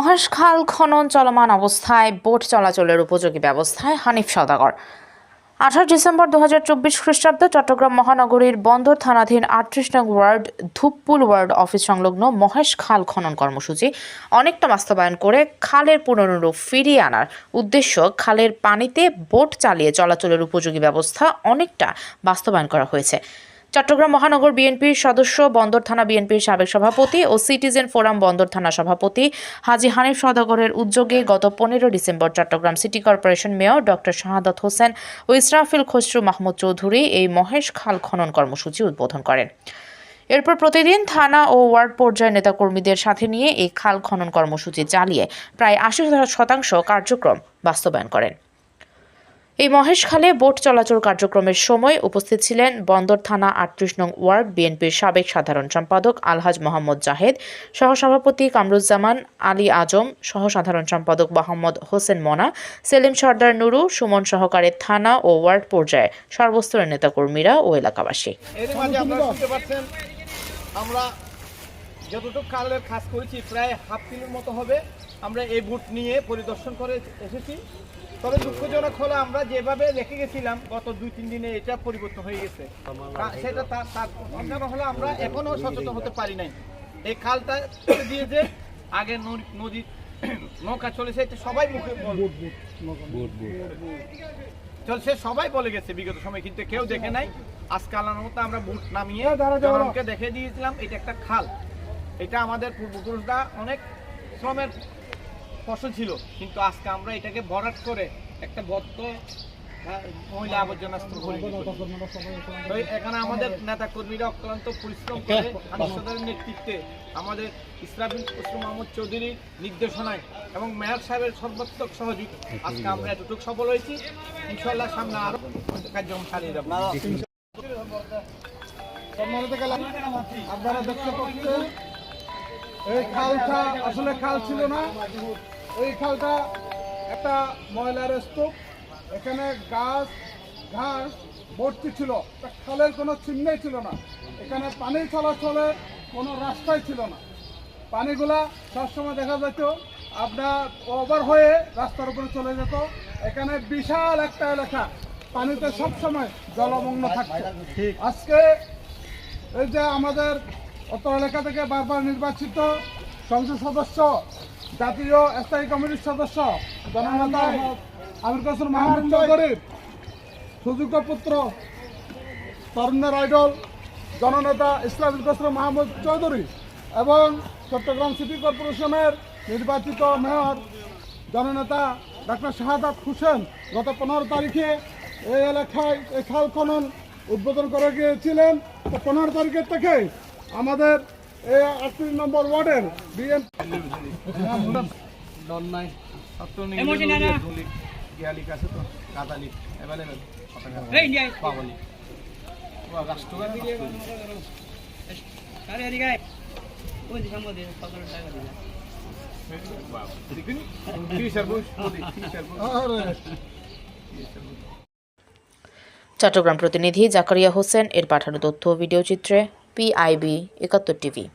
মহেশখাল খনন চলমান অবস্থায় বোট চলাচলের উপযোগী ব্যবস্থায় হানিফ সদাগর আঠাশ ডিসেম্বর দু হাজার চব্বিশ খ্রিস্টাব্দে চট্টগ্রাম মহানগরীর বন্দর থানাধীন আটত্রিশ নং ওয়ার্ড ধূপপুল ওয়ার্ড অফিস সংলগ্ন মহেশ খাল খনন কর্মসূচি অনেকটা বাস্তবায়ন করে খালের পুনরূপ ফিরিয়ে আনার উদ্দেশ্য খালের পানিতে বোট চালিয়ে চলাচলের উপযোগী ব্যবস্থা অনেকটা বাস্তবায়ন করা হয়েছে। চট্টগ্রাম মহানগর বিএনপির সদস্য, বন্দর থানা বিএনপির সাবেক সভাপতি ও সিটিজেন ফোরাম বন্দর থানা সভাপতি হাজি হানিফ সদাগরের উদ্যোগে গত পনেরো December Chattogram city corporation mayor doctor Shahadat Hossain ও ইসরাফিল খসরু মাহমুদ চৌধুরী এই মহেশ খাল খনন কর্মসূচি উদ্বোধন করেন। এরপর প্রতিদিন থানা ও ওয়ার্ড পর্যায়ের নেতাকর্মীদের সাথে নিয়ে এই খাল খনন কর্মসূচি চালিয়ে প্রায় আশি শতাংশ কার্যক্রম বাস্তবায়ন করেন। এই মহেশখালে বোট চলাচল কার্যক্রমের সময় উপস্থিত ছিলেন বন্দর থানা আটত্রিশ নং ওয়ার্ড বিএনপির সাবেক সাধারণ সম্পাদক আলহাজ মোহাম্মদ জাহেদ, সহসভাপতি কামরুজ্জামান, আলী আজম সহ সাধারণ সম্পাদক মোহাম্মদ হোসেন মনা, সেলিম সর্দার নুরু, সুমন সহকারে থানা ও ওয়ার্ড পর্যায়ে সর্বস্তরের নেতাকর্মীরা ও এলাকাবাসী। আমরা যতটুকু কালের কাজ করেছি, প্রায় হাফ কিলোর মতো হবে। আমরা এই বুট নিয়ে পরিদর্শন করে এসেছি। তবে দুঃখজনক হলো আমরা যেভাবে রেখে গেছিলাম গত দুই তিন দিনে এটা পরিবর্তন হয়ে গেছে। সেটা তার তার হলো আমরা এখনও সচেতন হতে পারি নাই। এই খালটা দিয়ে যে আগে নদী- নদী নৌকা চলেছে এটা সবাই মুখে বল- চলছে সবাই বলে গেছে বিগত সময় কিন্তু কেউ দেখে নাই। আজকে আল্লাহর মতো আমরা বুট নামিয়ে জনগণকে দেখে দিয়েছিলাম এটা একটা খাল। এটা আমাদের পূর্বপুরুষরা অনেক শ্রমের ফসল ছিল কিন্তু আজকে আমরা এটাকে ভরাট করে একটা আহ, ময়লা আবর্জনা। এখানে আমাদের নেতা কর্মীরা অক্লান্ত পরিশ্রম করে আনিসদের নেতৃত্বে আমাদের ইসলামিক কুসুম মোহাম্মদ চৌধুরীর নির্দেশনায় এবং মেয়র সাহেবের সর্বাত্মক সহযোগ আজকে আমরা এতটুকু সফল হয়েছি। ইনশাল্লাহ সামনে আরও কার্যক্রম চালিয়ে যাব। আপনারা দেখতে পাচ্ছেন এই খালটা আসলে খাল ছিল না এই খালটা একটা ময়লার স্তূপ। এখানে গাছ, ঘাস ভর্তি ছিল। তা খালের কোনো চিহ্নই ছিল না। এখানে পানি চলাচলে কোনো রাস্তাই ছিল না। পানিগুলা সবসময় দেখা যেত। আপনার ওভার হয়ে রাস্তার উপরে চলে যেত। এখানে বিশাল একটা এলাকা। পানিতে সবসময় জলমগ্ন থাকতো। আজকে এই যে আমাদের অত এলাকা থেকে বারবার নির্বাচিত সংসদ সদস্য জাতীয় স্থায়ী কমিটির সদস্য জননেতা আমির কাসুর মাহমুদ চৌধুরীর সুযোগ্য পুত্র তরুণের আইডল জননেতা ইসলামী কাসুর মাহমুদ চৌধুরী এবং চট্টগ্রাম সিটি কর্পোরেশনের নির্বাচিত মেয়র জননেতা ডাক্তার শাহাদাত হোসেন গত পনেরো তারিখে এই এলাকায় এই খাল খনন উদ্বোধন করে গিয়েছিলেন। তো পনেরো তারিখের থেকে আমাদের আটত্রিশ নম্বর ওয়ার্ডের বিএন গিয়ালিক আছে তো কাদালিক অ্যাভেলেবেল পাবলিক চট্টগ্রাম প্রতিনিধি জাকারিয়া হোসেন এর পাঠানো তথ্য ও ভিডিও চিত্রে পিআইবি একাত্তর টিভি